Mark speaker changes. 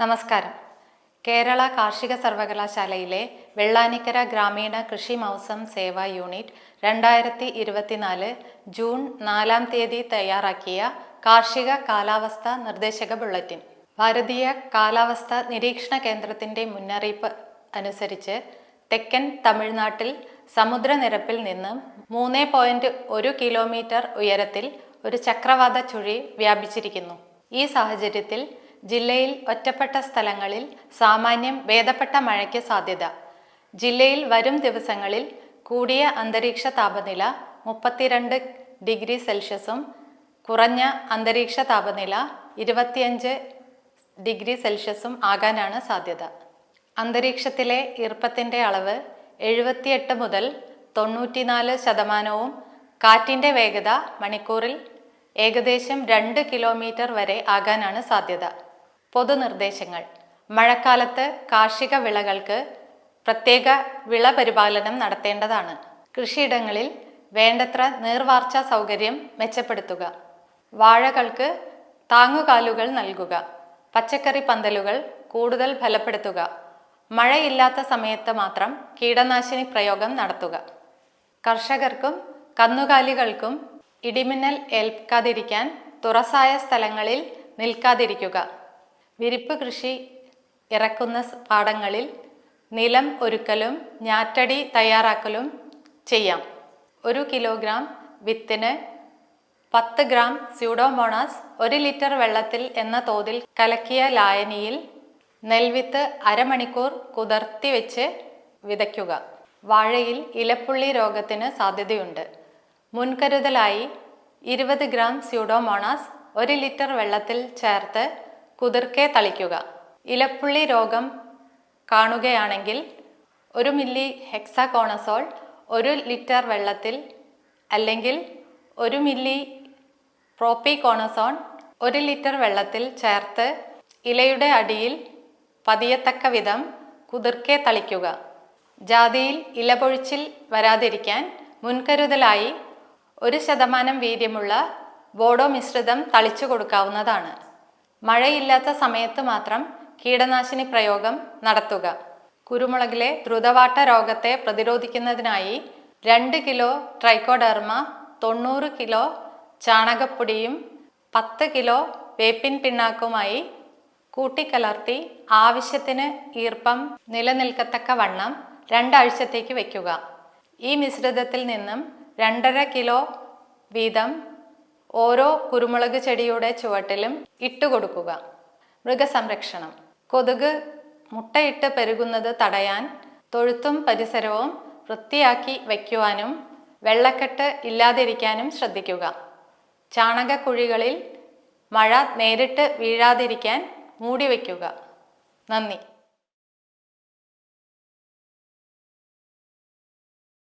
Speaker 1: നമസ്കാരം. കേരള കാർഷിക സർവകലാശാലയിലെ വെള്ളാനിക്കര ഗ്രാമീണ കൃഷി മൗസം സേവാ യൂണിറ്റ് രണ്ടായിരത്തി ഇരുപത്തിനാല് ജൂൺ നാലാം തീയതി തയ്യാറാക്കിയ കാർഷിക കാലാവസ്ഥ നിർദ്ദേശക ബുള്ളറ്റിൻ. ഭാരതീയ കാലാവസ്ഥ നിരീക്ഷണ കേന്ദ്രത്തിന്റെ മുന്നറിയിപ്പ് അനുസരിച്ച് തെക്കൻ തമിഴ്നാട്ടിൽ സമുദ്രനിരപ്പിൽ നിന്ന് മൂന്ന് പോയിന്റ് ഒരു കിലോമീറ്റർ ഉയരത്തിൽ ഒരു ചക്രവാത ചുഴി വ്യാപിച്ചിരിക്കുന്നു. ഈ സാഹചര്യത്തിൽ ജില്ലയിൽ ഒറ്റപ്പെട്ട സ്ഥലങ്ങളിൽ സാമാന്യം ഭേദപ്പെട്ട മഴയ്ക്ക് സാധ്യത. ജില്ലയിൽ വരും ദിവസങ്ങളിൽ കൂടിയ അന്തരീക്ഷ താപനില മുപ്പത്തിരണ്ട് ഡിഗ്രി സെൽഷ്യസും കുറഞ്ഞ അന്തരീക്ഷ താപനില ഇരുപത്തിയഞ്ച് ഡിഗ്രി സെൽഷ്യസും ആകാനാണ് സാധ്യത. അന്തരീക്ഷത്തിലെ ഈർപ്പത്തിന്റെ അളവ് എഴുപത്തിയെട്ട് മുതൽ തൊണ്ണൂറ്റിനാല് ശതമാനവും കാറ്റിന്റെ വേഗത മണിക്കൂറിൽ ഏകദേശം രണ്ട് കിലോമീറ്റർ വരെ ആകാനാണ് സാധ്യത. പൊതുനിർദ്ദേശങ്ങൾ. മഴക്കാലത്ത് കാർഷിക വിളകൾക്ക് പ്രത്യേക വിള പരിപാലനം നടത്തേണ്ടതാണ്. കൃഷിയിടങ്ങളിൽ വേണ്ടത്ര നീർവാർച്ച സൗകര്യം മെച്ചപ്പെടുത്തുക. വാഴകൾക്ക് താങ്ങുകാലുകൾ നൽകുക. പച്ചക്കറി പന്തലുകൾ കൂടുതൽ ഫലപ്പെടുത്തുക. മഴയില്ലാത്ത സമയത്ത് മാത്രം കീടനാശിനി പ്രയോഗം നടത്തുക. കർഷകർക്കും കന്നുകാലികൾക്കും ഇടിമിന്നൽ ഏൽക്കാതിരിക്കാൻ തുറസായ സ്ഥലങ്ങളിൽ നിൽക്കാതിരിക്കുക. വിരിപ്പ് കൃഷി ഇറക്കുന്ന പാടങ്ങളിൽ നിലം ഒരുക്കലും ഞാറ്റടി തയ്യാറാക്കലും ചെയ്യാം. ഒരു കിലോഗ്രാം വിത്തിന് പത്ത് ഗ്രാം സ്യൂഡോമോണാസ് ഒരു ലിറ്റർ വെള്ളത്തിൽ എന്ന തോതിൽ കലക്കിയ ലായനിയിൽ നെൽവിത്ത് അരമണിക്കൂർ കുതിർത്തി വെച്ച് വിതയ്ക്കുക. വാഴയിൽ ഇലപ്പുള്ളി രോഗത്തിന് സാധ്യതയുണ്ട്. മുൻകരുതലായി ഇരുപത് ഗ്രാം സ്യൂഡോമോണാസ് ഒരു ലിറ്റർ വെള്ളത്തിൽ ചേർത്ത് കുതിർക്കെ തളിക്കുക. ഇലപ്പുള്ളി രോഗം കാണുകയാണെങ്കിൽ ഒരു മില്ലി ഹെക്സാകോണസോൾ ഒരു ലിറ്റർ വെള്ളത്തിൽ അല്ലെങ്കിൽ ഒരു മില്ലി പ്രോപ്പിക്കോണസോൺ ഒരു ലിറ്റർ വെള്ളത്തിൽ ചേർത്ത് ഇലയുടെ അടിയിൽ പതിയത്തക്ക വിധം കുതിർക്കെ തളിക്കുക. ജാതിയിൽ ഇലപൊഴിച്ചിൽ വരാതിരിക്കാൻ മുൻകരുതലായി ഒരു ശതമാനം വീര്യമുള്ള ബോഡോ മിശ്രിതം തളിച്ചു കൊടുക്കാവുന്നതാണ്. മഴയില്ലാത്ത സമയത്ത് മാത്രം കീടനാശിനി പ്രയോഗം നടത്തുക. കുരുമുളകിലെ ദ്രുതവാട്ട രോഗത്തെ പ്രതിരോധിക്കുന്നതിനായി രണ്ട് കിലോ ട്രൈക്കോഡെർമ തൊണ്ണൂറ് കിലോ ചാണകപ്പൊടിയും പത്ത് കിലോ വേപ്പിൻ പിണ്ണാക്കുമായി കൂട്ടിക്കലർത്തി ആവശ്യത്തിന് ഈർപ്പം നിലനിൽക്കത്തക്ക വണ്ണം രണ്ടാഴ്ചത്തേക്ക് വയ്ക്കുക ഈ മിശ്രിതത്തിൽ നിന്നും രണ്ടര കിലോ വീതം ഓരോ കുരുമുളക് ചെടിയുടെ ചുവട്ടിലും ഇട്ടുകൊടുക്കുക മൃഗസംരക്ഷണം. കൊതുക് മുട്ടയിട്ട് പെരുകുന്നത് തടയാൻ തൊഴുത്തും പരിസരവും വൃത്തിയാക്കി വയ്ക്കുവാനും വെള്ളക്കെട്ട് ഇല്ലാതിരിക്കാനും ശ്രദ്ധിക്കുക. ചാണകക്കുഴികളിൽ മഴ നേരിട്ട് വീഴാതിരിക്കാൻ മൂടി വയ്ക്കുക നന്ദി.